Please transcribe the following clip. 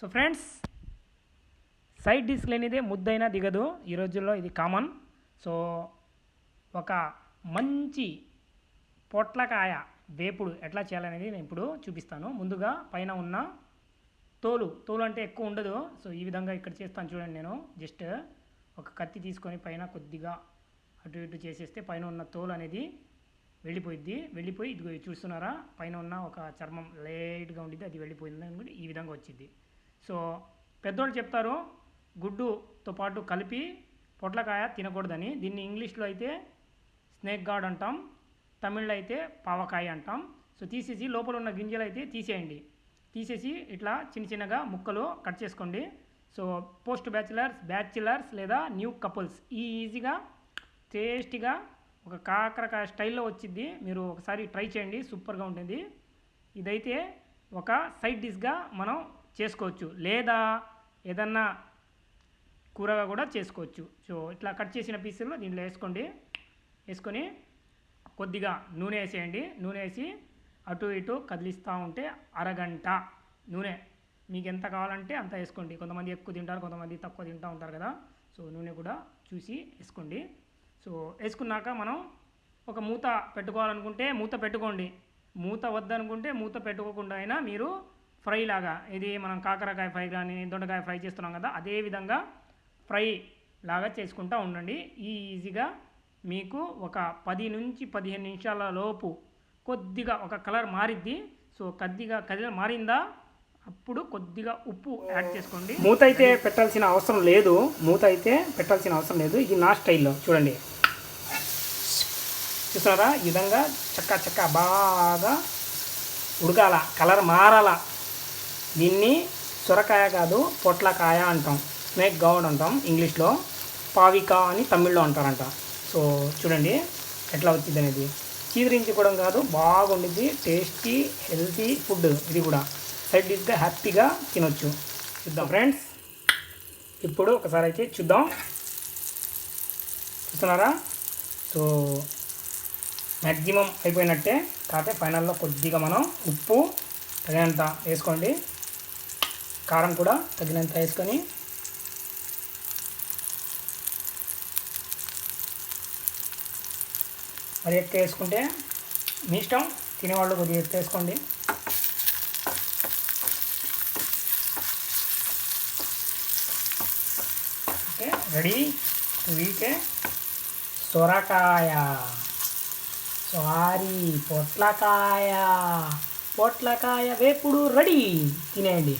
So friends side disc లేనిదే ముద్దైనా దిగదు. ఈ రోజుల్లో ఇది కామన్ సో ఒక మంచి పొట్లకాయ వేపుడు ఎట్లా చేయాలనేది నేను ఇప్పుడు చూపిస్తాను. ముందుగా పైన ఉన్న తోలు తోలు అంటే ఎక్కువ ఉండదు. సో ఈ విధంగా ఇక్కడ చేస్తాను చూడండి నేను. జస్ట్ ఒక కత్తి తీసుకొని పైన కొద్దిగా అటు ఇటు చేసేస్తే పైన ఉన్న తోలు అనేది వెళ్ళిపోయిద్ది. వెళ్ళిపోయి ఇదిగో ఇది చూస్తున్నారా? పైన ఉన్న ఒక చర్మం లేట్గా ఉండిద్ది. అది వెళ్ళిపోయింది అనుకుంటే ఈ విధంగా వచ్చింది సో పెద్దోళ్ళు చెప్తారు గుడ్డుతో పాటు కలిపి పొట్లకాయ తినకూడదని. దీన్ని ఇంగ్లీష్లో అయితే స్నేక్ గార్డ్ అంటాం తమిళ్ళో అయితే పావకాయ అంటాం. సో తీసేసి లోపల ఉన్న గింజలు అయితే తీసేయండి. తీసేసి ఇట్లా చిన్న చిన్నగా ముక్కలు కట్ చేసుకోండి. సో పోస్ట్ బ్యాచిలర్స్ బ్యాచిలర్స్ లేదా న్యూ కపుల్స్ ఈ ఈజీగా టేస్టీగా ఒక కాకరకాయ స్టైల్లో వచ్చింది మీరు ఒకసారి ట్రై చేయండి సూపర్గా ఉంటుంది. ఇదైతే ఒక సైడ్ డిష్గా మనం చేసుకోవచ్చు. లేదా ఏదన్నా కూరగా కూడా చేసుకోవచ్చు. సో ఇట్లా కట్ చేసిన పీసులు దీంట్లో వేసుకోండి. వేసుకొని కొద్దిగా నూనె వేసేయండి. నూనె వేసి అటు ఇటు కదిలిస్తూ ఉంటే అరగంట నూనె. మీకు ఎంత కావాలంటే అంత వేసుకోండి. కొంతమంది ఎక్కువ తింటారు కొంతమంది తక్కువ తింటూ ఉంటారు కదా. సో నూనె కూడా చూసి వేసుకోండి. సో వేసుకున్నాక మనం ఒక మూత పెట్టుకోవాలనుకుంటే మూత పెట్టుకోండి. మూత వద్దనుకుంటే మూత పెట్టుకోకుండా అయినా మీరు ఫ్రై లాగా ఇది మనం కాకరకాయ ఫ్రై కానీ దొండకాయ ఫ్రై చేస్తున్నాం కదా అదే విధంగా ఫ్రై లాగా చేసుకుంటూ ఉండండి. ఈ ఈజీగా మీకు ఒక పది నుంచి పదిహేను నిమిషాల లోపు కొద్దిగా ఒక కలర్ మారిద్ది. సో కొద్దిగా కలర్ మారిందా? అప్పుడు కొద్దిగా ఉప్పు యాడ్ చేసుకోండి. మూత అయితే పెట్టాల్సిన అవసరం లేదు. మూత అయితే పెట్టాల్సిన అవసరం లేదు. ఇది నా స్టైల్లో చూడండి. చూసారా ఈ విధంగా చక్క చక్క బాగా ఉడకాల కలర్ మారాల. దీన్ని సొరకాయ కాదు పొట్లకాయ అంటాం. స్నేక్ గౌడ్ అంటాం ఇంగ్లీష్లో. పావిక అని తమిళ్ళో అంటారంట. సో చూడండి ఎట్లా వచ్చింది అనేది. చీదరించుకోవడం కాదు బాగుండిద్ది టేస్టీ హెల్తీ ఫుడ్ ఇది కూడా. సైడ్ డిష్గా హ్యాపీగా తినొచ్చు. చూద్దాం ఫ్రెండ్స్. ఇప్పుడు ఒకసారి అయితే చూద్దాం. చూస్తున్నారా? సో మ్యాక్సిమం అయిపోయినట్టే. కాకపోతే ఫైనల్లో కొద్దిగా మనం ఉప్పు తగినంత వేసుకోండి. కారం కూడా తగినంత వేసుకొని మరి ఎక్కువ వేసుకుంటే మీ ఇష్టం తినేవాళ్ళు కొద్దిగా ఎక్కువ వేసుకోండి. Okay ready? వీకే సొరకాయ. సారీ పొట్లకాయ. పొట్లకాయ వేపుడు రెడీ. తినేయండి.